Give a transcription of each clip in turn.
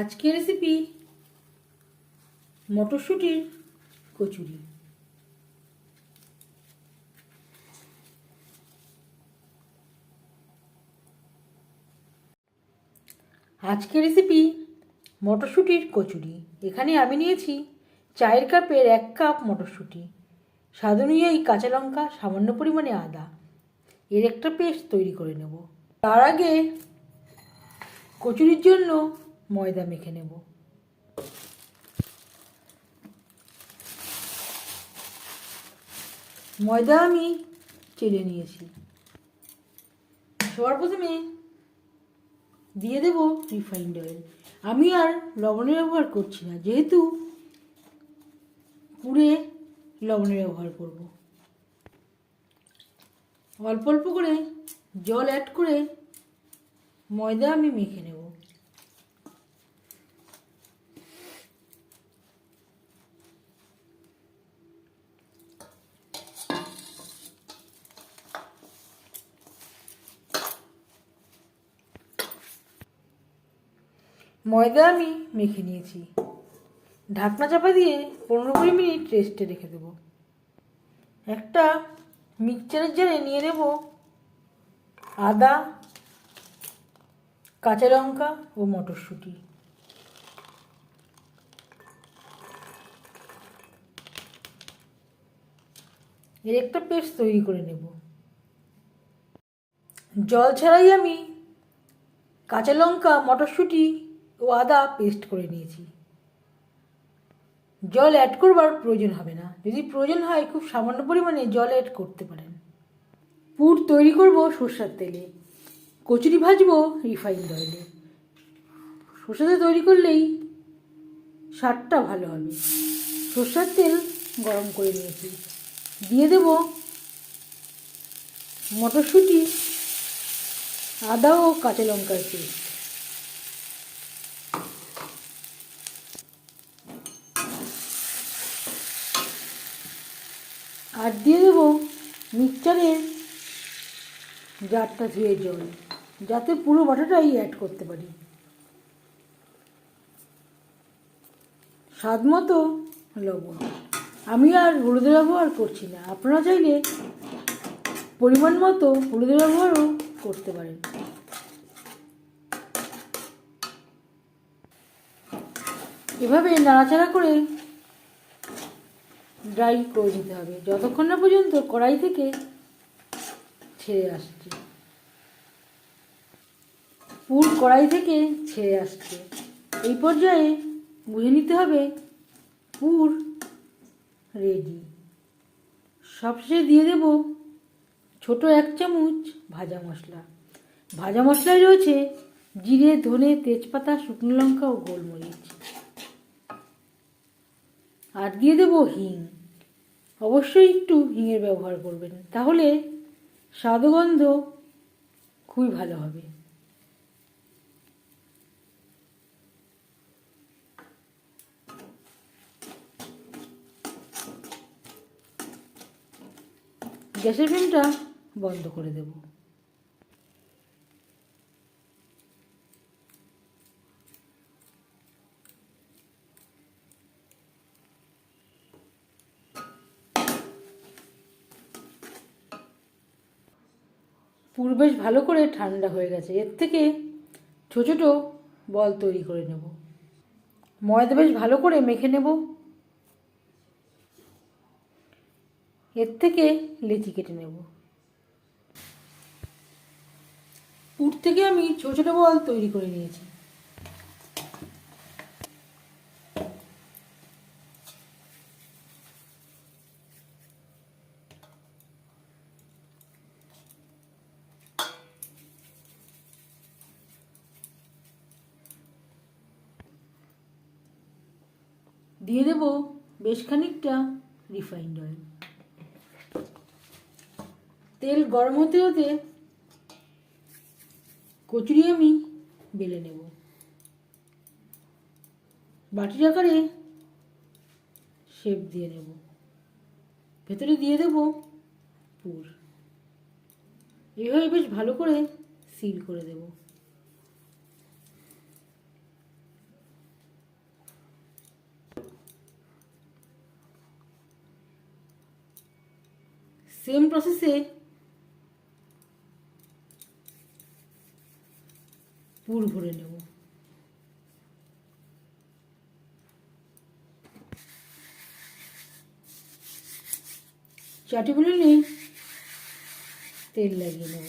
আজকের রেসিপি মটরশুঁটির কচুরি। আজকের রেসিপি মটরশুঁটির কচুরি। এখানে আমি নিয়েছি চায়ের কাপের এক কাপ মটরশুঁটি। স্বাদ অনুযায়ী কাঁচা লঙ্কা সামান্য পরিমাণে আদা। এর একটা পেস্ট তৈরি করে নেব। তার আগে কচুরির জন্য ময়দা মেখে নেব। ময়দা আমি চেলে নিয়েছি। সবার প্রথমে দিয়ে দেব রিফাইন্ড অয়েল আমি আর লবণের ব্যবহার করছি না, যেহেতু পুরে লবণের ব্যবহার করব। অল্প অল্প করে জল অ্যাড করে ময়দা আমি মেখে নেব। ময়দা আমি মেখে নিয়েছি। ঢাকনা চাপা দিয়ে পনেরো কুড়ি মিনিট রেস্টে রেখে দেবো। একটা মিক্সচারের জারে নিয়ে নেব আদা, কাঁচা লঙ্কা ও মটরশুঁটি। এর একটা পেস্ট তৈরি করে নেব। জল ছাড়াই আমি কাঁচা লঙ্কা, মটরশুঁটি ও আদা পেস্ট করে নিয়েছি। জল অ্যাড করবার প্রয়োজন হবে না। যদি প্রয়োজন হয়, খুব সামান্য পরিমাণে জল অ্যাড করতে পারেন। পুর তৈরি করব সর্ষার তেলে। কচুরি ভাজবো রিফাইন্ড অয়েলে সর্ষের তেল তৈরি করলেই স্বাদটা ভালো হবে। সর্ষার তেল গরম করে নিয়েছি। দিয়ে দেব মটরশুঁটি, আদা ও কাঁচা লঙ্কার পেস্ট। আর দিয়ে দেবো মিক্সচারের জারটা ধুয়ে জল, যাতে পুরো বাটাটাই অ্যাড করতে পারি। স্বাদ মতো লবণ। আমি আর হলুদের ব্যবহার করছি না। আপনারা চাইলে পরিমাণ মতো হলুদের ব্যবহারও করতে পারেন। এভাবে নাড়াচাড়া করে ড্রাই করে দিতে হবে। যতক্ষণ না পর্যন্ত কড়াই থেকে ছেড়ে আসছে। পুর কড়াই থেকে ছেড়ে আসছে। এই পর্যায়ে বুঝে নিতে হবে পুর রেডি সবশেষে দিয়ে দেব ছোট এক চামচ ভাজা মশলা। ভাজা মশলায় রয়েছে জিরে, ধনে, তেজপাতা, শুকনো লঙ্কা ও গোলমরিচ। আর দিয়ে দেবো হিং। অবশ্যই একটু হিঙের ব্যবহার করবেন, তাহলে স্বাদগন্ধ খুবই ভালো হবে। গ্যাসের ফ্লেমটা বন্ধ করে দেব। পুর বেশ ভালো করে ঠান্ডা হয়ে গেছে। এর থেকে ছোটো ছোটো বল তৈরি করে নেব। ময়দা বেশ ভালো করে মেখে নেব। এর থেকে লেচি কেটে নেব। পুর থেকে আমি ছোটো ছোটো বল তৈরি করে নিয়েছি। দিয়ে দেব বেশ খানিকটা রিফাইন্ড অয়েল তেল গরম হতে হতে কচুরি আমি বেলে নেব। বাটির আকারে শেপ দিয়ে নেব। ভেতরে দিয়ে দেব পুর। এইভাবে বেশ ভালো করে সিল করে দেব। সেম প্রসেসে পুর ভরে নেব চাটিগুলো নিয়ে তেল লাগিয়ে নেব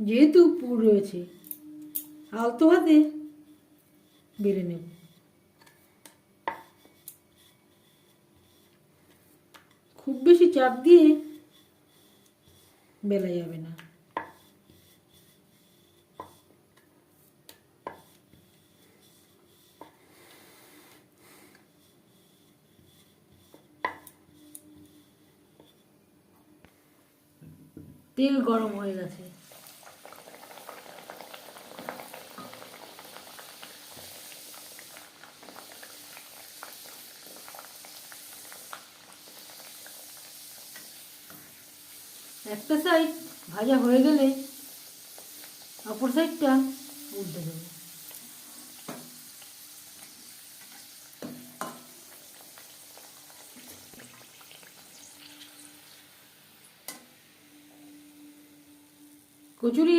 যেহেতু পুর রয়েছে আলতো হাতে বেড়ে নেব খুব বেশি চাপ দিয়ে বেলা যাবে না। তেল গরম হয়ে গেছে। একটা সাইড ভাজা হয়ে গেলে অপর সাইডটা উল্টে দেবো। কচুরি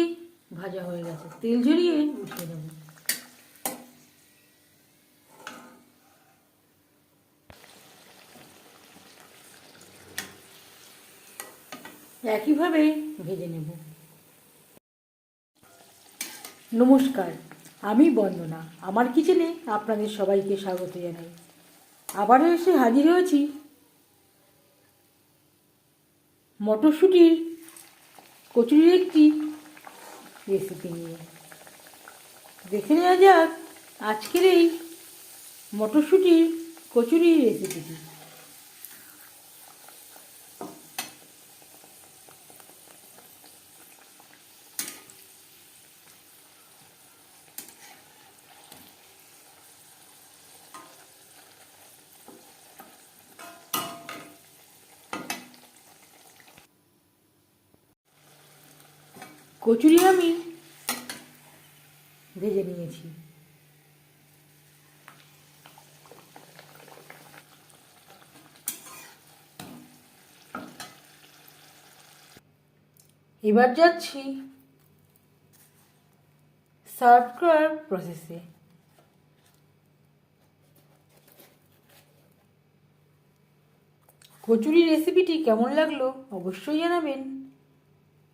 ভাজা হয়ে গেছে, তেল ঝরিয়ে উঠিয়ে দেবো। একইভাবে ভেজে নেব। নমস্কার, আমি বন্দনা। আমার কিচেনে আপনাদের সবাইকে স্বাগত জানাই। আবারও এসে হাজির হয়েছি মটরশুঁটির কচুরির একটি রেসিপি নিয়ে। দেখে নেওয়া যাক আজকের এই মটরশুঁটির কচুরির রেসিপিটি কচুরি আমি ভেজে নিয়েছি। এবার যাচ্ছি করার প্রসেসে কচুরি রেসিপিটি কেমন লাগল অবশ্যই জানাবেন।